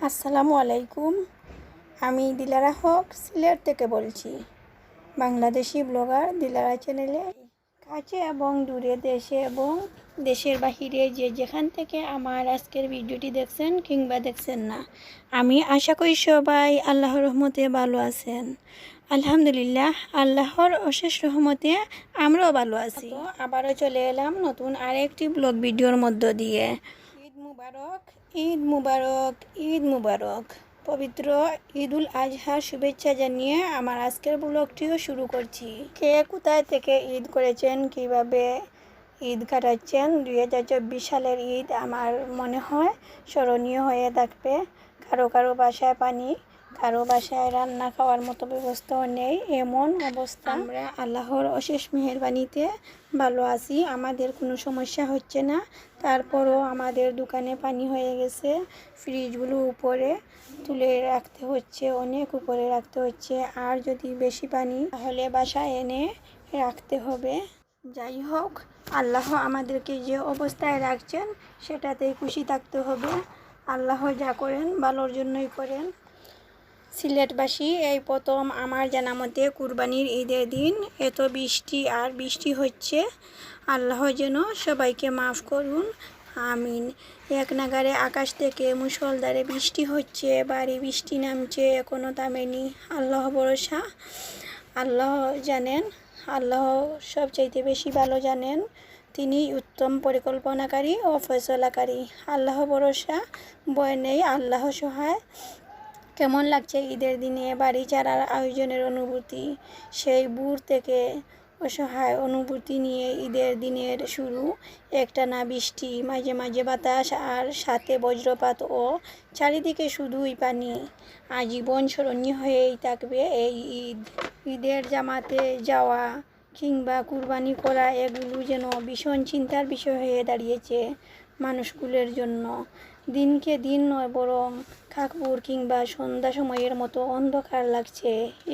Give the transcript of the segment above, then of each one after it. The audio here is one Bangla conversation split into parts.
আসসালামু আলাইকুম। আমি দিলারা হক, সিলেট থেকে বলছি। বাংলাদেশি ব্লগার দিলারা চ্যানেলে কাছে এবং দূরে দেশে এবং দেশের বাহিরে যে যেখান থেকে আমার আজকের ভিডিওটি দেখছেন কিংবা দেখছেন না, আমি আশা করি সবাই আল্লাহর রহমতে ভালো আছেন। আলহামদুলিল্লাহ, আল্লাহর অশেষ রহমতে আমরাও ভালো আছি। আবারও চলে এলাম নতুন আরেকটি ব্লগ ভিডিওর মধ্য দিয়ে। মুবারক, ঈদ মুবারক ঈদ মুবারক। পবিত্র ঈদুল আজহার শুভেচ্ছা জানিয়ে আমার আজকের ব্লগটিও শুরু করছি। কে কোথায় থেকে ঈদ করেছেন, কীভাবে ঈদ কাটাচ্ছেন, দুই হাজার চব্বিশ সালের ঈদ আমার মনে হয় স্মরণীয় হয়ে থাকবে। কারও কারও বাসায় পানি কারও বাসায় রান্না খাওয়ার মতো ব্যবস্থাও নেই, এমন অবস্থা। আমরা আল্লাহর অশেষ মেহরবানিতে ভালো আছি, আমাদের কোনো সমস্যা হচ্ছে না। তারপরও আমাদের দোকানে পানি হয়ে গেছে, ফ্রিজগুলো উপরে তুলে রাখতে হচ্ছে, অনেক উপরে রাখতে হচ্ছে। আর যদি বেশি পানি, তাহলে বাসায় এনে রাখতে হবে। যাই হোক, আল্লাহ আমাদেরকে যে অবস্থায় রাখছেন, সেটাতেই খুশি থাকতে হবে। আল্লাহ যা করেন, ভালোর জন্যই করেন। সিলেটবাসী, এই প্রথম আমার জানা মতে কুরবানির ঈদের দিন। এত বৃষ্টি আর বৃষ্টি হচ্ছে। আল্লাহ যেন সবাইকে মাফ করুন। আমিন। এক নাগারে আকাশ থেকে মুসলধারে বৃষ্টি হচ্ছে, বাড়ি বৃষ্টি নামছে এখনও থামেনি। আল্লাহ ভরসা। আল্লাহ জানেন, আল্লাহ সবচাইতে বেশি ভালো জানেন। তিনি উত্তম পরিকল্পনাকারী ও ফয়সলাকারী আল্লাহ ভরসা বয় নেই, আল্লাহ সহায়। কেমন লাগছে ঈদের দিনে বাড়ি চারার আয়োজনের অনুভূতি? সেই বুর থেকে অসহায় অনুভূতি নিয়ে ঈদের দিনের শুরু। একটানা বৃষ্টি, মাঝে মাঝে বাতাস আর সাথে বজ্রপাত ও চারিদিকে শুধুই পানি। আজীবন স্মরণীয় হয়েই থাকবে এই ঈদ। ঈদের জামাতে যাওয়া কিংবা কুরবানি করা এগুলো যেন ভীষণ চিন্তার বিষয় হয়ে দাঁড়িয়েছে মানুষগুলোর জন্য। দিনকে দিন নয়, বরং খাকপুর কিংবা সন্ধ্যা সময়ের মতো অন্ধকার লাগছে।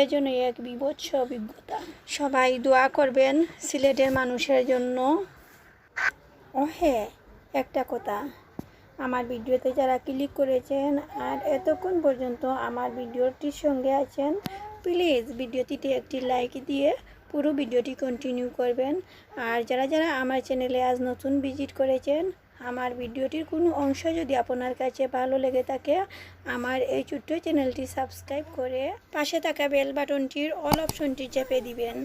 এ জন্য এক বিভৎস অভিজ্ঞতা। সবাই দোয়া করবেন সিলেটের মানুষের জন্য। ও হ্যাঁ একটা কথা। আমার ভিডিওতে যারা ক্লিক করেছেন আর এতক্ষণ পর্যন্ত আমার ভিডিওটির সঙ্গে আছেন, প্লিজ ভিডিওটিতে একটি লাইক দিয়ে পুরো ভিডিওটি কন্টিনিউ করবেন। আর যারা যারা আমার চ্যানেলে আজ নতুন ভিজিট করেছেন আমার ভিডিওটির কোনো অংশ যদি আপনার কাছে ভালো লেগে থাকে, আমার এই ছোট্ট চ্যানেলটি সাবস্ক্রাইব করে পাশে থাকা বেল বাটনটির অল অপশনটি চেপে দিবেন।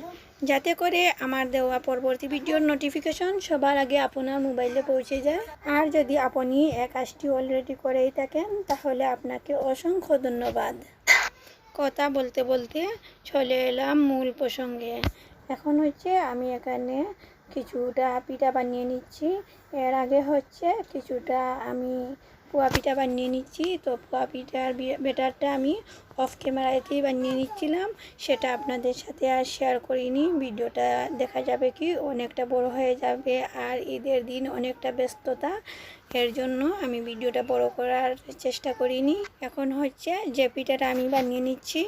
যাতে করে আমার দেওয়া পরবর্তী ভিডিওর নোটিফিকেশন সবার আগে আপনার মোবাইলে পৌঁছে যায়। আর যদি আপনি এক কাজটি অলরেডি করেই থাকেন, তাহলে আপনাকে অসংখ্য ধন্যবাদ। কথা বলতে বলতে চলে এলাম মূল প্রসঙ্গে। এখন হচ্ছে আমি এখানে কিছুটা পিঠা বানিয়ে নিচ্ছি। এর আগে হচ্ছে কিছুটা আমি পোয়া পিঠা বানিয়ে নিচ্ছি। তো পোয়া পিঠার বেটারটা আমি অফ ক্যামেরাতেই বানিয়ে নিচ্ছিলাম। সেটা আপনাদের সাথে আর শেয়ার করিনি। ভিডিওটা দেখা যাবে কি অনেকটা বড় হয়ে যাবে আর ঈদের দিন অনেকটা ব্যস্ততা। এর জন্য আমি ভিডিওটা বড় করার চেষ্টা করিনি। এখন হচ্ছে যে পিঠাটা আমি বানিয়ে নিচ্ছি,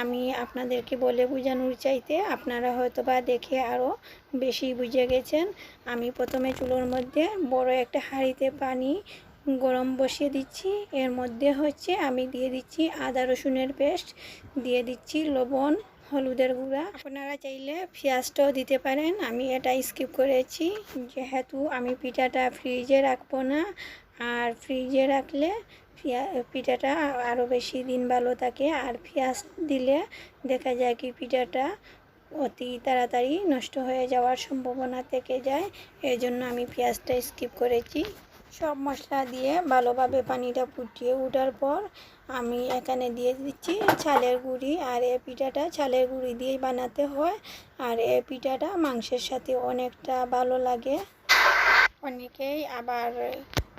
আমি আপনাদেরকে বলে বোঝানোর চাইতে আপনারা হয়তো বা দেখে আরও বেশি বুঝে গেছেন। আমি প্রথমে চুলোর মধ্যে বড় একটা হাঁড়িতে পানি গরম বসিয়ে দিচ্ছি। এর মধ্যে হচ্ছে আমি দিয়ে দিচ্ছি আদা রসুনের পেস্ট, দিয়ে দিচ্ছি লবণ, হলুদের গুঁড়া। আপনারা চাইলে পেঁয়াজটাও দিতে পারেন, আমি এটা স্কিপ করেছি। যেহেতু আমি পিঠাটা ফ্রিজে রাখব না, আর ফ্রিজে রাখলে পিঠাটা আরও বেশি দিন ভালো থাকে। আর পেঁয়াজ দিলে দেখা যায় কি পিঠাটা অতি তাড়াতাড়ি নষ্ট হয়ে যাওয়ার সম্ভাবনা থেকে যায়। এই জন্য আমি পেঁয়াজটা স্কিপ করেছি। সব মশলা দিয়ে ভালোভাবে পানিটা ফুটিয়ে ওঠার পর আমি এখানে দিয়ে দিচ্ছি ছালের গুঁড়ি আর এ পিঠাটা ছালের গুঁড়ি দিয়েই বানাতে হয় আর এ পিঠাটা মাংসের সাথে অনেকটা ভালো লাগে। অনেকেই আবার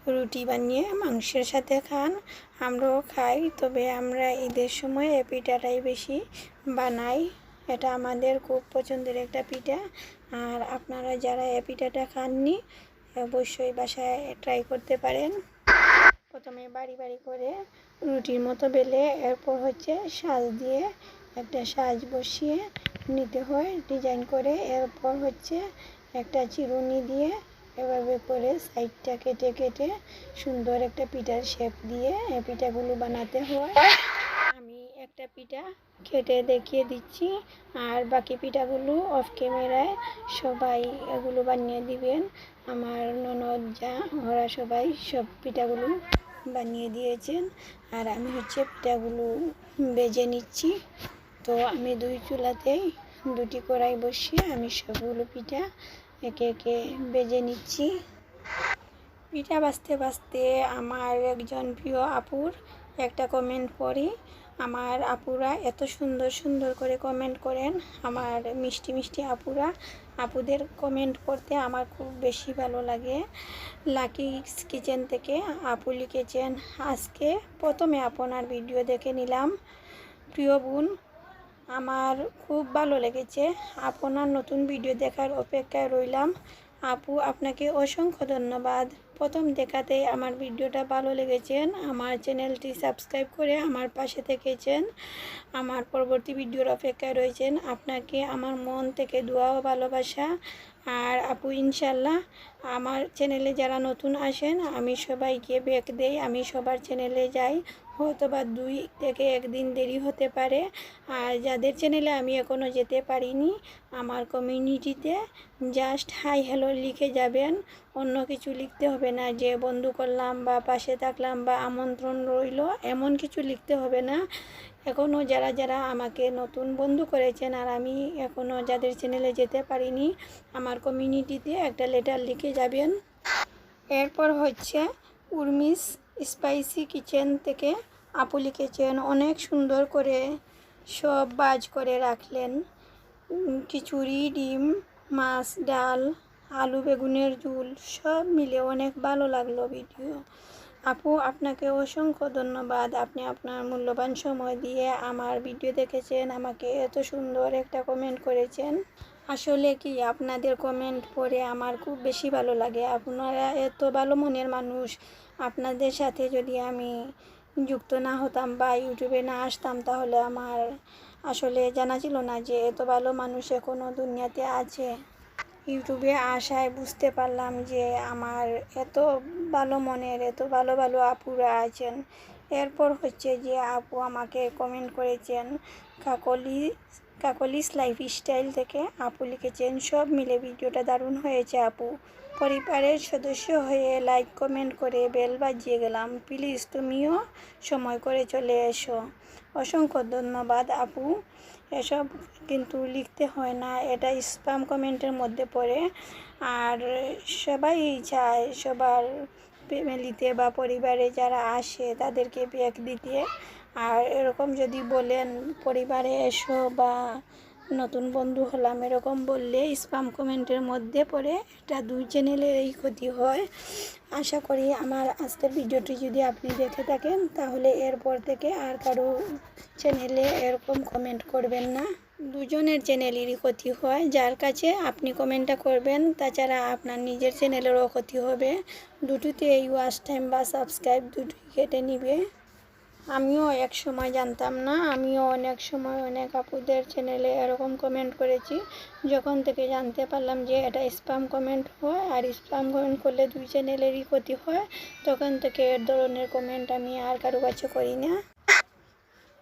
রুটি বানিয়ে মাংসের সাথে খান, আমরাও খাই, তবে আমরা ঈদের সময় এ পিঠাটাই বেশি বানাই। এটা আমাদের খুব পছন্দের একটা পিঠা। আর আপনারা যারা এ পিঠাটা খাননি অবশ্যই বাসায় ট্রাই করতে পারেন। প্রথমে বাড়ি বাড়ি করে রুটির মতো বেলে, এরপর হচ্ছে সাজ দিয়ে একটা সাজ বসিয়ে নিতে হয় ডিজাইন করে। এরপর হচ্ছে একটা চিরুনি দিয়ে এভাবে করে সাইডটা কেটে কেটে সুন্দর একটা পিঠার শেপ দিয়ে পিঠাগুলো বানাতে হয়। পিঠা কেটে দেখিয়ে দিচ্ছি। আর বাকি পিঠাগুলো অফ ক্যামেরায় সবাই এগুলো বানিয়ে দিবেন। আমার ননদ, যা, ওরা সবাই সব পিঠাগুলো বানিয়ে দিয়েছেন। আর আমি হচ্ছে পিঠাগুলো বেজে নিচ্ছি। তো আমি দুই চুলাতেই দুটি কড়াই বসিয়ে আমি সবগুলো পিঠা একে একে বেজে নিচ্ছি। পিঠা বাঁচতে বাঁচতে আমার একজন প্রিয় আপুর একটা কমেন্ট পড়ি আমার আপুরা এত সুন্দর সুন্দর করে কমেন্ট করেন। আমার মিষ্টি মিষ্টি আপুরা, আপুদের কমেন্ট করতে আমার খুব বেশি ভালো লাগে। লাকি কিচেন থেকে আপু লিখেছেন, আজকে প্রথমে আপনার ভিডিও দেখে নিলাম। প্রিয় বোন, আমার খুব ভালো লেগেছে। আপনার নতুন ভিডিও দেখার অপেক্ষায় রইলাম। আপু, আপনাকে অসংখ্য ধন্যবাদ। প্রথম দেখাতেই আমার ভিডিওটা ভালো লেগেছেন। আমার চ্যানেলটি সাবস্ক্রাইব করে আমার পাশে থেকেছেন। আমার পরবর্তী ভিডিওর অপেক্ষায় রয়েছেন আপনাকে আমার মন থেকে দোয়া ও ভালোবাসা। আর আপু ইনশাল্লাহ আমার চ্যানেলে যারা নতুন আসেন, আমি সবাইকে ব্যাক দেই, আমি সবার চ্যানেলে যাই। হয়তো বা দুই থেকে একদিন দেরি হতে পারে। আর যাদের চ্যানেলে আমি এখনও যেতে পারিনি, আমার কমিউনিটিতে জাস্ট হাই হ্যালো লিখে যাবেন। অন্য কিছু লিখতে হবে না, যে বন্ধু করলাম বা পাশে থাকলাম বা আমন্ত্রণ রইল, এমন কিছু লিখতে হবে না। এখনও যারা যারা আমাকে নতুন বন্ধু করেছেন, আর আমি এখনও যাদের চ্যানেলে যেতে পারিনি, আমার কমিউনিটিতে একটা লেটার লিখে যাবেন। এরপর হচ্ছে উর্মিস স্পাইসি কিচেন থেকে আপুলি কিচেন অনেক সুন্দর করে সব বাজ করে রাখলেন। খিচুড়ি, ডিম, মাছ, ডাল, আলু, বেগুনের ঝুল, সব মিলে অনেক ভালো লাগল ভিডিও। আপু, আপনাকে অসংখ্য ধন্যবাদ। আপনি আপনার মূল্যবান সময় দিয়ে আমার ভিডিও দেখেছেন, আমাকে এত সুন্দর একটা কমেন্ট করেছেন। আসলে কি আপনাদের কমেন্ট পড়ে আমার খুব বেশি ভালো লাগে। আপনারা এত ভালো মনের মানুষ। আপনাদের সাথে যদি আমি যুক্ত না হতাম বা ইউটিউবে না আসতাম তাহলে আমার আসলে জানা ছিল না যে এত ভালো মানুষ এখনও দুনিয়াতে আছে। ইউটিউবে আসায় বুঝতে পারলাম যে আমার এত ভালো মনের, এত ভালো ভালো আপুরা আছেন। এরপর হচ্ছে যে আপু আমাকে কমেন্ট করেছেন, কাকলি কাকলিস লাইফ স্টাইল থেকে আপু লিখেছেন, সব মিলে ভিডিওটা দারুণ হয়েছে আপু। পরিবারের সদস্য হয়ে লাইক কমেন্ট করে বেল বাজিয়ে গেলাম। প্লিজ তুমিও সময় করে চলে এসো। অসংখ্য ধন্যবাদ আপু। এসব কিন্তু লিখতে হয় না, এটা স্প্যাম কমেন্টের মধ্যে পড়ে। আর সবাই চায় সবার ফ্যামিলিতে বা পরিবারে যারা আসে তাদেরকে ব্যাগ দিতে। আর এরকম যদি বলেন, পরিবারে এসো বা নতুন বন্ধু হলাম, এরকম বললে স্পাম কমেন্টের মধ্যে পড়ে এটা দুই চ্যানেলেরই ক্ষতি হয়। আশা করি আমার আজকের ভিডিওটি যদি আপনি দেখে থাকেন, তাহলে এরপর থেকে আর কারও চ্যানেলে এরকম কমেন্ট করবেন না। দুজনের চ্যানেলেরই ক্ষতি হয়। যার কাছে আপনি কমেন্টটা করবেন, তাছাড়া আপনার নিজের চ্যানেলেরও ক্ষতি হবে। দুটোতে এই ওয়াচ টাইম বা সাবস্ক্রাইব দুটোই কেটে নিবে। আমিও এক সময় জানতাম না, আমিও অনেক সময় অনেক আপুদের চ্যানেলে এরকম কমেন্ট করেছি। যখন থেকে জানতে পারলাম যে এটা স্প্যাম কমেন্ট হয় আর স্প্যাম কমেন্ট করলে দুই চ্যানেলেরই ক্ষতি হয়, তখন থেকে এর ধরনের কমেন্ট আমি আর কারও কাছে করি না।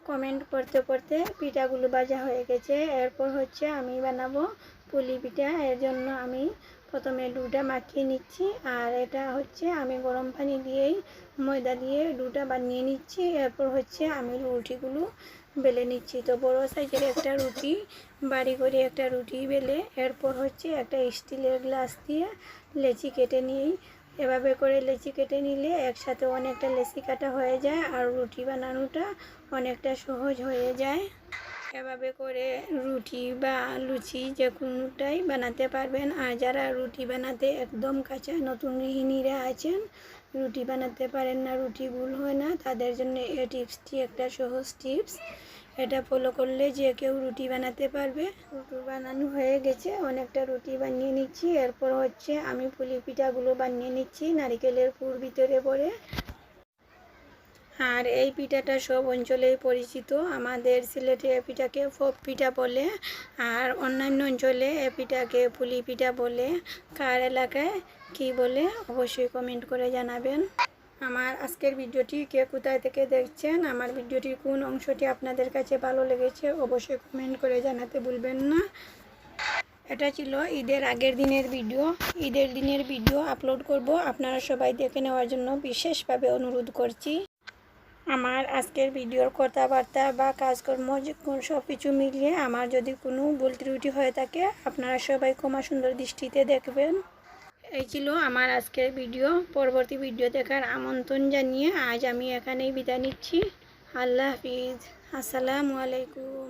কমেন্ট করতে করতে পিঠাগুলো ভাজা হয়ে গেছে, এরপর হচ্ছে আমি বানাবো পুলি পিঠা। এর জন্য আমি প্রথমে ডুটা মাখিয়ে নিচ্ছি, আর এটা হচ্ছে আমি গরম পানি দিয়েই ময়দা দিয়ে ডুটা বানিয়ে নিচ্ছি। এরপর হচ্ছে আমি রুটিগুলো বেলে নিচ্ছি। তো বড় সাইজের একটা রুটি, বাড়ি করে একটা রুটি বেলে, এরপর হচ্ছে একটা স্টিলের গ্লাস দিয়ে লেচি কেটে নিই। এভাবে করে লেচি কেটে নিলে একসাথে অনেকটা লেচি কাটা হয়ে যায়, আর রুটি বানানোটা অনেকটা সহজ হয়ে যায়। এভাবে করে রুটি বা লুচি যে কোনোটাই বানাতে পারবেন। আর যারা রুটি বানাতে একদম কাঁচা নতুন গৃহিণীরা আছেন, রুটি বানাতে পারেন না, রুটি ভুল হয় না, তাদের জন্য এই টিপসটি একটা সহজ টিপস। এটা ফলো করলে যে কেউ রুটি বানাতে পারবে। রুটি বানানো হয়ে গেছে, অনেকটা রুটি বানিয়ে নিচ্ছি। এরপর হচ্ছে আমি পুলি পিঠাগুলো বানিয়ে নিচ্ছি, নারিকেলের পুর ভিতরে পরে আর এই পিঠাটা সব অঞ্চলেই পরিচিত। আমাদের সিলেটে এই পিঠাকে ফোক পিঠা বলে আর অন্যান্য অঞ্চলে এই পিঠাকে পুলি পিঠা বলে। কার এলাকায় কি বলে অবশ্যই কমেন্ট করে জানাবেন। আমার আজকের ভিডিওটি কে কোথায় থেকে দেখছেন, আমার ভিডিওটির কোন অংশটি আপনাদের কাছে ভালো লেগেছে অবশ্যই কমেন্ট করে জানাতে ভুলবেন না। এটা ছিল ঈদের আগের দিনের ভিডিও। ঈদের দিনের ভিডিও আপলোড করব। আপনারা সবাই দেখে নেওয়ার জন্য বিশেষভাবে অনুরোধ করছি। আমার আজকের ভিডিওর কথাবার্তা বা কাজকর্ম সব কিছু মিলিয়ে আমার যদি কোনো ভুল ত্রুটি হয়ে থাকে, আপনারা সবাই ক্ষমা সুন্দর দৃষ্টিতে দেখবেন। এই ছিল আমার আজকের ভিডিও। পরবর্তী ভিডিও দেখার আমন্ত্রণ জানিয়ে আজ আমি এখানেই বিদায় নিচ্ছি। আল্লাহ হাফিজ। আসসালামু আলাইকুম।